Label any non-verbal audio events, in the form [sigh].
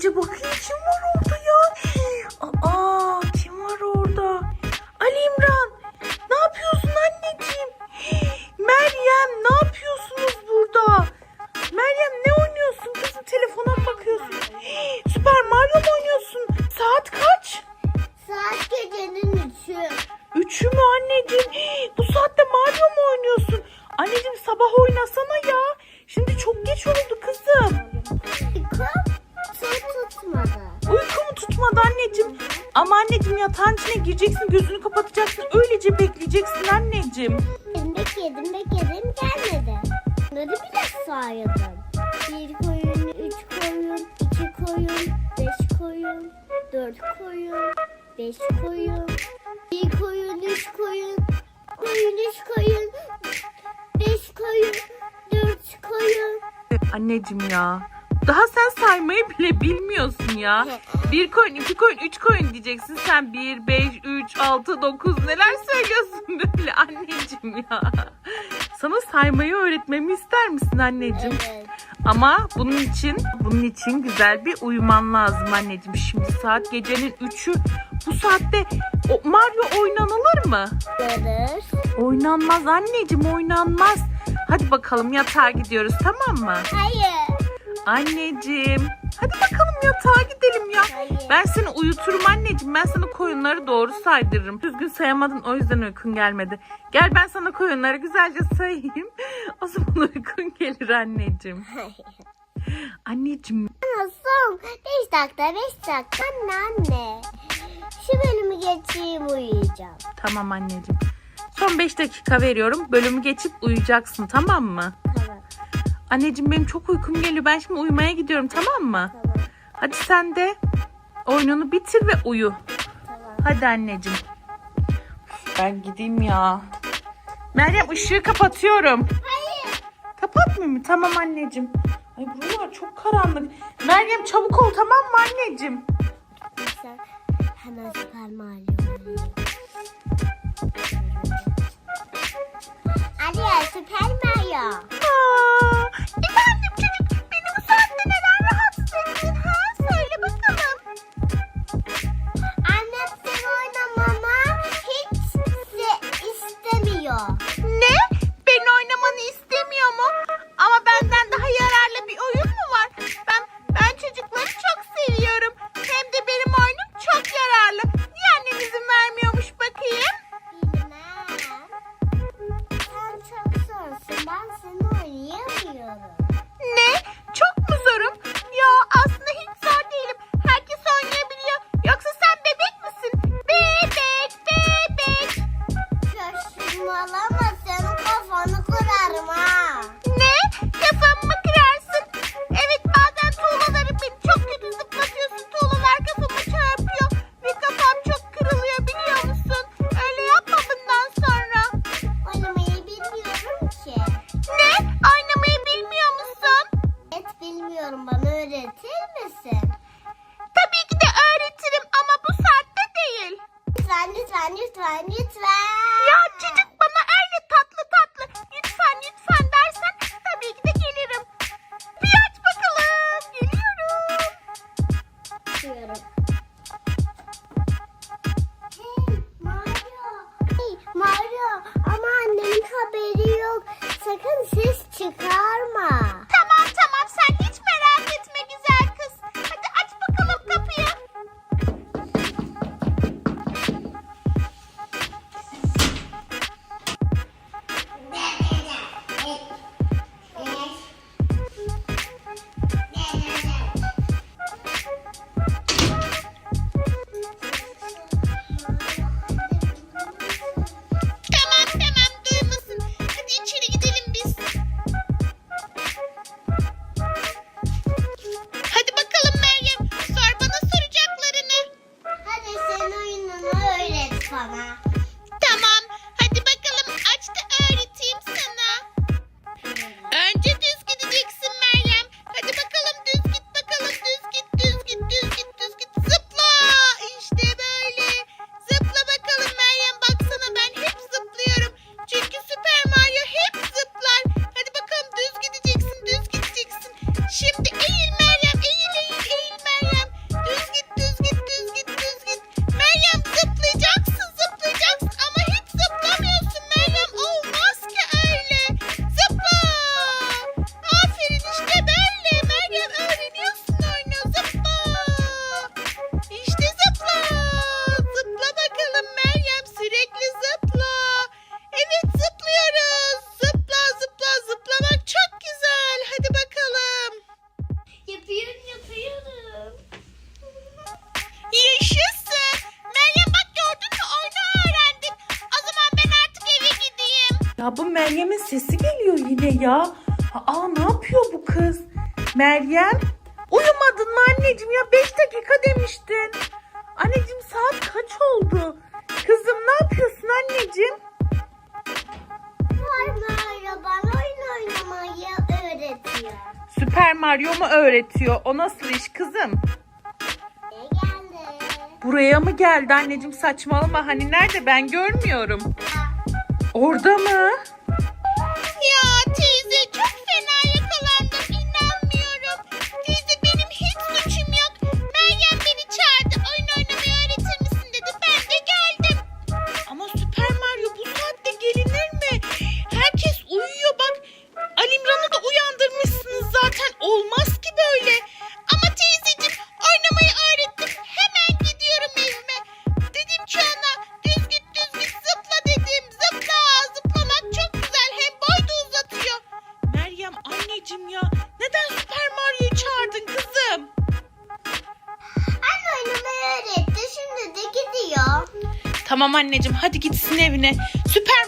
这不黑出来。Ama anneciğim yatağın içine gireceksin, gözünü kapatacaksın. Öylece bekleyeceksin anneciğim. Bekledim bekledim gelmedi. Bunları bile saydım. Bir koyun, üç koyun, iki koyun, beş koyun, dört koyun, beş koyun, bir koyun, üç koyun, koyun, üç koyun, beş koyun, dört koyun. Anneciğim ya. Daha sen saymayı bile bilmiyorsun ya. Bir koyun, iki koyun, üç koyun diyeceksin. Sen bir, beş, üç, altı, dokuz neler söylüyorsun [laughs] böyle anneciğim ya. Sana saymayı öğretmemi ister misin anneciğim? Evet. Ama bunun için bunun için güzel bir uyuman lazım anneciğim. Şimdi saat gecenin 3'ü. Bu saatte o Mario oynanılır mı? Görür. Oynanmaz anneciğim oynanmaz. Hadi bakalım yatağa gidiyoruz tamam mı? Hayır. Anneciğim. Hadi bakalım yatağa gidelim ya. Ben seni uyuturum anneciğim. Ben sana koyunları doğru saydırırım. Düzgün sayamadın o yüzden uykun gelmedi. Gel ben sana koyunları güzelce sayayım. O zaman uykun gelir anneciğim. [laughs] Anneciğim Nasıl? Beş dakika, beş dakika. Anne anne. Şu bölümü geçeyim uyuyacağım. tamam anneciğim. Son 5 dakika veriyorum. Bölümü geçip uyuyacaksın tamam mı? Anneciğim benim çok uykum geliyor. Ben şimdi uyumaya gidiyorum tamam mı? tamam, Hadi sen de oyununu bitir ve uyu. tamam. Hadi anneciğim. Ben gideyim ya. Meryem ışığı kapatıyorum. Hayır. Kapatmıyor mu? Tamam anneciğim. Ay buralar çok karanlık. Meryem çabuk ol tamam mı anneciğim? Sen hemen Süper anlatır? Aa bu Meryem'in sesi geliyor yine ya. Aa ne yapıyor bu kız? Meryem uyumadın mı anneciğim ya 5 dakika demiştin. Anneciğim saat kaç oldu? Kızım ne yapıyorsun anneciğim? Mario bana oyun oynamayı öğretiyor. Süper Mario mu öğretiyor? O nasıl iş kızım? Ne geldi? Buraya mı geldi anneciğim saçmalama hani nerede ben görmüyorum. Orada mı? Tamam anneciğim hadi gitsin evine. Süper